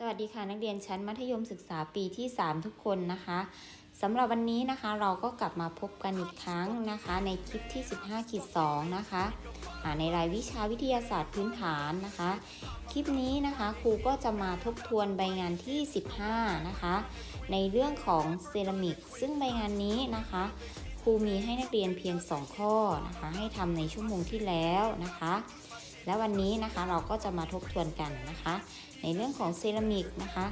สวัสดีค่ะนักเรียนชั้นมัธยมศึกษาปีที่ 3 ทุกคนนะคะสำหรับวันนี้นะคะเราก็กลับมาพบกันอีกครั้งนะคะ ในคลิปที่ 15ขีด2นะคะในรายวิชาวิทยาศาสตร์พื้นฐานนะคะ คลิปนี้นะคะครูก็จะมาทบทวนใบงานที่ 15 นะคะ ในเรื่องของเซรามิกซึ่งใบงานนี้นะคะครูมีให้นักเรียนเพียง 2 ข้อนะคะ ให้ทำในชั่วโมงที่แล้วนะคะ และวันนี้นะคะเราก็จะมาทบทวนกันนะคะ ในเรื่องของเซรามิกนะคะ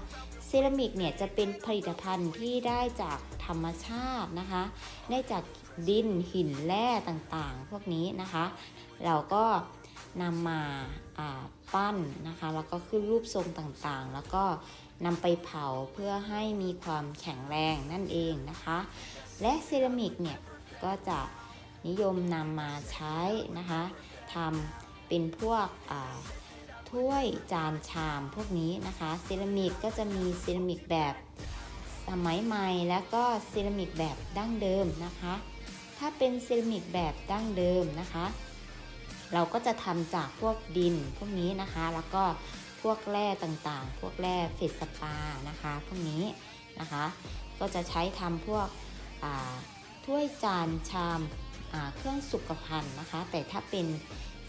เซรามิกเนี่ยจะเป็นผลิตภัณฑ์ที่ได้จากธรรมชาตินะคะ ได้จากดินหินแร่ต่างๆ พวกนี้นะคะ เราก็นำมาาปั้นนะคะ แล้วก็ขึ้นรูปทรงต่างๆ แล้วก็นำไปเผาเพื่อให้มีความแข็งแรงนั่นเองนะคะ และเซรามิกเนี่ยก็จะนิยมนำมาใช้นะคะทำ เป็นพวกถ้วยจานชามพวกนี้นะคะเซรามิกก็จะมีเซรามิกแบบสมัยใหม่แล้วก็เซรามิกแบบดั้งเดิมนะคะ ถ้าเป็นเซรามิกแบบดั้งเดิมนะคะ เราก็จะทำจากพวกดินพวกนี้นะคะ แล้วก็พวกแร่ต่างๆ พวกแร่เฟสปานะคะพวกนี้นะคะ ก็จะใช้ทำพวกถ้วยจานชามเครื่องสุขภัณฑ์นะคะ แต่ถ้าเป็น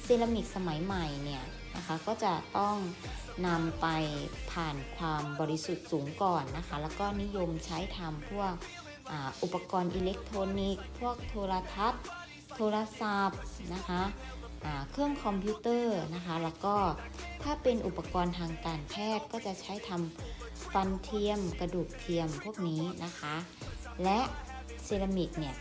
เซรามิกสมัยใหม่เนี่ยนะคะก็จะต้องนำไปผ่านความบริสุทธิ์สูงก่อนนะคะ แล้วก็นิยมใช้ทำพวกออุปกรณ์อิเล็กทรอนิกส์ พวกโทรทัศน์ โทรศัพท์นะคะเครื่องคอมพิวเตอร์นะคะ แล้วก็ถ้าเป็นอุปกรณ์ทางการแพทย์ก็จะใช้ทำฟันเทียม กระดูกเทียมพวกนี้นะคะ และเซรามิกเนี่ย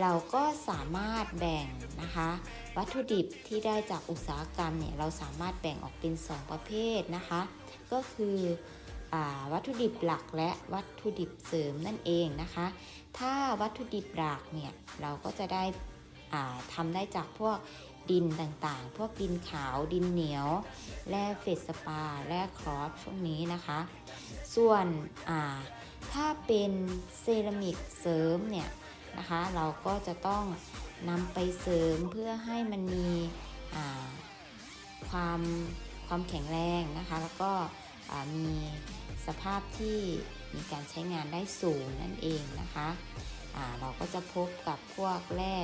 เราก็สามารถแบ่งนะคะ วัตถุดิบที่ได้จากอุตสาหกรรมเนี่ยเราสามารถแบ่งออกเป็น 2 ประเภทนะคะ ก็คืออวัตถุดิบหลักและวัตถุดิบเสริมนั่นเองนะคะ ถ้าวัตถุดิบหลักเนี่ยเราก็จะได้อ่าทำได้จากพวกดินต่างๆ พวกดินขาวดินเหนียวแร่เฟสปาแร่ครอสพวกนี้นะคะ ส่วนถ้าเป็นเซรามิกเสริมเนี่ย นะคะ เราก็จะต้องนำไปเสริมเพื่อให้มันมีความความแข็งแรงนะคะ แล้วก็มีสภาพที่มีการใช้งานได้สูงนั่นเองนะคะเราก็จะพบกับพวกแร่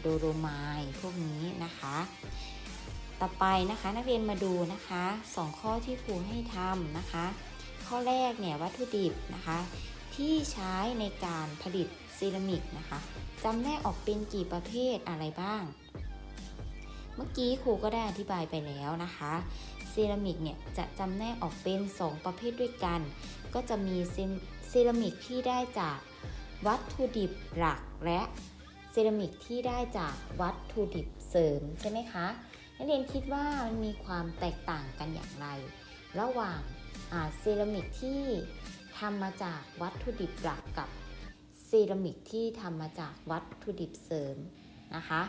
โดโรไมด์พวกนี้นะคะ ต่อไปนะคะนักเรียนมาดูนะคะสองข้อที่ครูให้ทำนะคะ ข้อแรกเนี่ยวัตถุดิบนะคะ ที่ใช้ในการผลิตเซรามิกนะคะจำแนกออกเป็นกี่ประเภทอะไรบ้าง เมื่อกี้ครูก็ได้อธิบายไปแล้วนะคะเซรามิกเนี่ยจะจำแนกออกเป็น 2 ประเภทด้วยกัน ก็จะมีเซรามิกที่ได้จากวัตถุดิบหลักและเซรามิกที่ได้จากวัตถุดิบเสริมใช่ไหมคะนักเรียนคิดว่ามันมีความแตกต่างกันอย่างไร ระหว่างเซรามิกที่ ทำมาจากวัตถุดิบหลักกับเซรามิกที่ทำมาจากวัตถุดิบเสริมนะคะ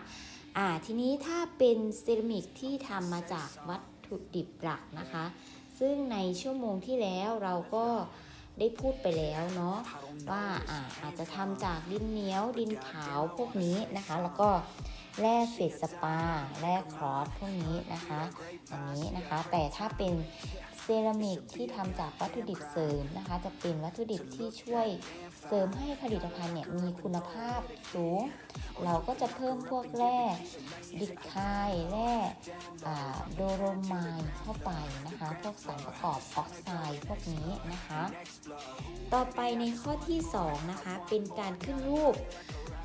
อ่าทีนี้ถ้าเป็นเซรามิกที่ทำมาจากวัตถุดิบหลักนะคะ ซึ่งในชั่วโมงที่แล้วเราก็ได้พูดไปแล้วเนาะว่าอาอาจจะทำจากดินเหนียวดินขาวพวกนี้นะคะ แล้วก็ แร่เฟสสปา แร่ครอสพวกนี้นะคะ อันนี้นะคะ แต่ถ้าเป็นเซรามิกที่ทำจากวัตถุดิบเสริมนะคะ จะเป็นวัตถุดิบที่ช่วยเสริมให้ผลิตภัณฑ์เนี่ยมีคุณภาพสูง เราก็จะเพิ่มพวกแร่ดิคายแร่โดโรไมด์เข้าไปนะคะ พวกสารประกอบออกไซด์พวกนี้นะคะ ต่อไปในข้อที่ 2 นะคะ เป็นการขึ้นรูป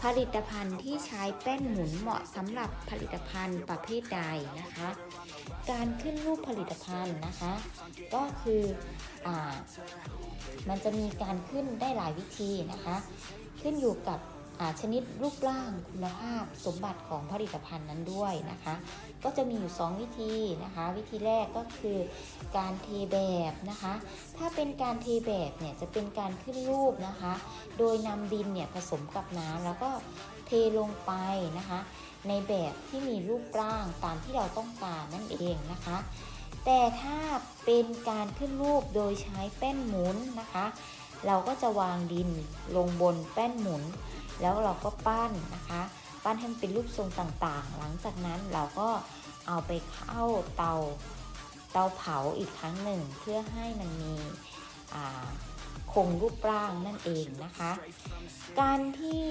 ผลิตภัณฑ์ที่ใช้แป้นหมุนเหมาะสำหรับผลิตภัณฑ์ประเภทใดนะคะ การขึ้นรูปผลิตภัณฑ์นะคะ ก็คืออมันจะมีการขึ้นได้หลายวิธีนะคะ ขึ้นอยู่กับ ชนิดรูปร่างคุณภาพสมบัติของผลิตภัณฑ์นั้นด้วยนะคะ ก็จะมีอยู่ 2 วิธีนะคะ วิธีแรกก็คือการเทแบบนะคะ ถ้าเป็นการเทแบบเนี่ยจะเป็นการขึ้นรูปนะคะ โดยนำดินเนี่ยผสมกับน้ำแล้วก็เทลงไปนะคะ ในแบบที่มีรูปร่างตามที่เราต้องการนั่นเองนะคะ แต่ถ้าเป็นการขึ้นรูปโดยใช้แป้นหมุนนะคะ เราก็จะวางดินลงบนแป้นหมุน แล้วเราก็ปั้นนะคะ ปั้นให้มันเป็นรูปทรงต่างๆ หลังจากนั้นเราก็เอาไปเข้าเตาเตาเผาอีกครั้งหนึ่ง เพื่อให้มันมีคงรูปร่างนั่นเองนะคะ การที่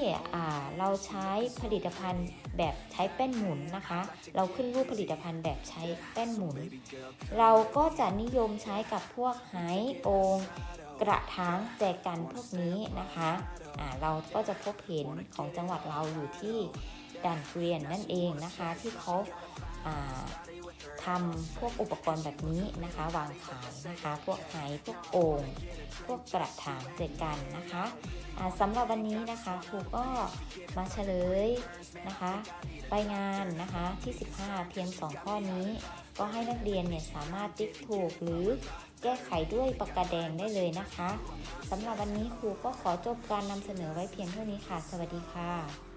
เราใช้ผลิตภัณฑ์แบบใช้แป้นหมุนนะคะ เราขึ้นรูปผลิตภัณฑ์แบบใช้แป้นหมุน เราก็จะนิยมใช้กับพวกไหโอง กระถางแจกันพวกนี้นะคะอ่าเราก็จะพบเห็นของจังหวัดเราอยู่ที่ด่านเกวียนนั่นเองนะคะ ที่เขาอ่า ทำพวกอุปกรณ์แบบนี้นะคะ วางขายนะคะ พวกไหพวกโอ่งพวกกระถางแจกันนะคะสำหรับวันนี้นะคะครูก็มาเฉลยนะคะใบงานนะคะที่ 15 เพียง 2 ข้อนี้ ก็ให้นักเรียนเนี่ยสามารถติ๊กถูกหรือแก้ไขด้วยปากกาแดงได้เลยนะคะสำหรับวันนี้ครูก็ขอจบการนำเสนอไว้เพียงเท่านี้ค่ะ สวัสดีค่ะ